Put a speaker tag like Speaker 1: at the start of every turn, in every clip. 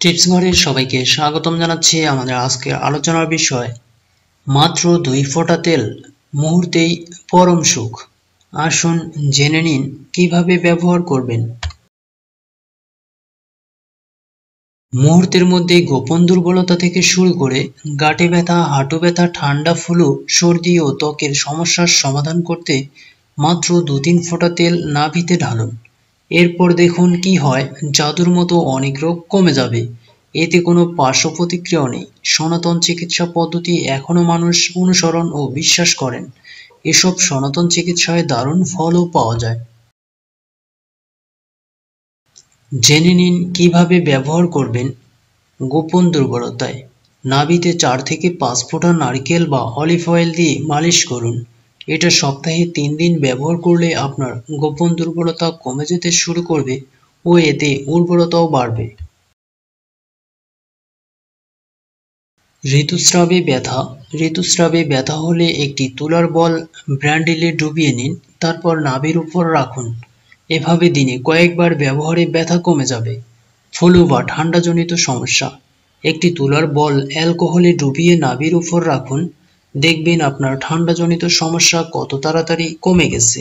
Speaker 1: Tips ঘরের সবাইকে স্বাগতম জানাচ্ছি আমাদের আজকের আলোচনার বিষয়, মাত্র দুই ফোঁটা তেল, মুহূর্তেই পরম সুখ। আসুন জেনে নিন কীভাবে ব্যবহার করবেন। মুহূর্তের মধ্যে গোপন দুর্বলতা থেকে শুরু করে গাঁটে ব্যথা, হাঁটু ব্যথা, ঠান্ডা, ফুলু, সর্দি ও ত্বকের সমস্যার সমাধান করতে মাত্র দু তিন ফোঁটা তেল নাভিতে ঢালুন। এরপর দেখুন কি হয়, জাদুর মতো অনেক রোগ কমে যাবে। এতে কোনো পার্শ্ব প্রতিক্রিয়া নেই। সনাতন চিকিৎসা পদ্ধতি এখনও মানুষ অনুসরণ ও বিশ্বাস করেন। এসব সনাতন চিকিৎসায় দারুণ ফলও পাওয়া যায়। জেনে নিন কীভাবে ব্যবহার করবেন গোপন দুর্বলতায়। নাভিতে চার থেকে পাঁচ ফোঁটা নারকেল বা অলিভ অয়েল দিয়ে মালিশ করুন। এটা সপ্তাহে তিন দিন ব্যবহার করলে আপনার গোপন দুর্বলতা কমে যেতে শুরু করবে ও এতে উর্বরতাও বাড়বে। ঋতুস্রাবে ব্যথা। ঋতুস্রাবে ব্যথা হলে একটি তুলার বল ব্র্যান্ডেলে ডুবিয়ে নিন, তারপর নাভির উপর রাখুন। এভাবে দিনে কয়েকবার ব্যবহারে ব্যথা কমে যাবে। ফলু বা ঠান্ডাজনিত সমস্যা। একটি তুলার বল অ্যালকোহলে ডুবিয়ে নাভির উপর রাখুন দেখবেন আপনার ঠান্ডাজনিত সমস্যা কত তাড়াতাড়ি কমে গেছে।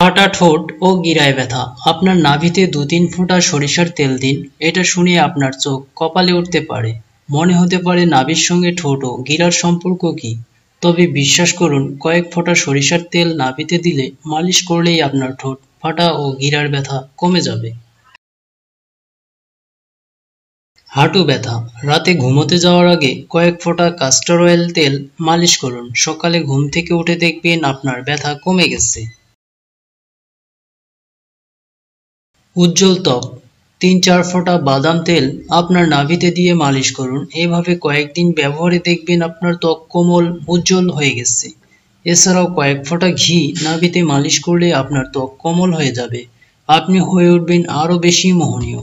Speaker 1: ফাটা ঠোঁট ও গিরায় ব্যথা। আপনার নাভিতে দু তিন ফোঁটা সরিষার তেল দিন, এটা শুনে আপনার চোখ কপালে উঠতে পারে। মনে হতে পারে নাভির সঙ্গে ঠোঁট ও গিরার সম্পর্ক কি। তবে বিশ্বাস করুন, কয়েক ফোঁটা সরিষার তেল নাভিতে দিলে মালিশ করলেই আপনার ঠোঁট ফাটা ও গিরার ব্যথা কমে যাবে। হাঁটু ব্যথা। রাতে ঘুমোতে যাওয়ার আগে কয়েক ফোঁটা কাস্টার অয়েল তেল মালিশ করুন। সকালে ঘুম থেকে উঠে দেখবেন আপনার ব্যথা কমে গেছে। উজ্জ্বল ত্বক। তিন চার ফোঁটা বাদাম তেল আপনার নাভিতে দিয়ে মালিশ করুন। এভাবে কয়েকদিন ব্যবহারে দেখবেন আপনার ত্বক কোমল, উজ্জ্বল হয়ে গেছে। এছাড়াও কয়েক ফোঁটা ঘি নাভিতে মালিশ করলে আপনার ত্বক কোমল হয়ে যাবে। আপনি হয়ে উঠবেন আরও বেশি মোহনীয়।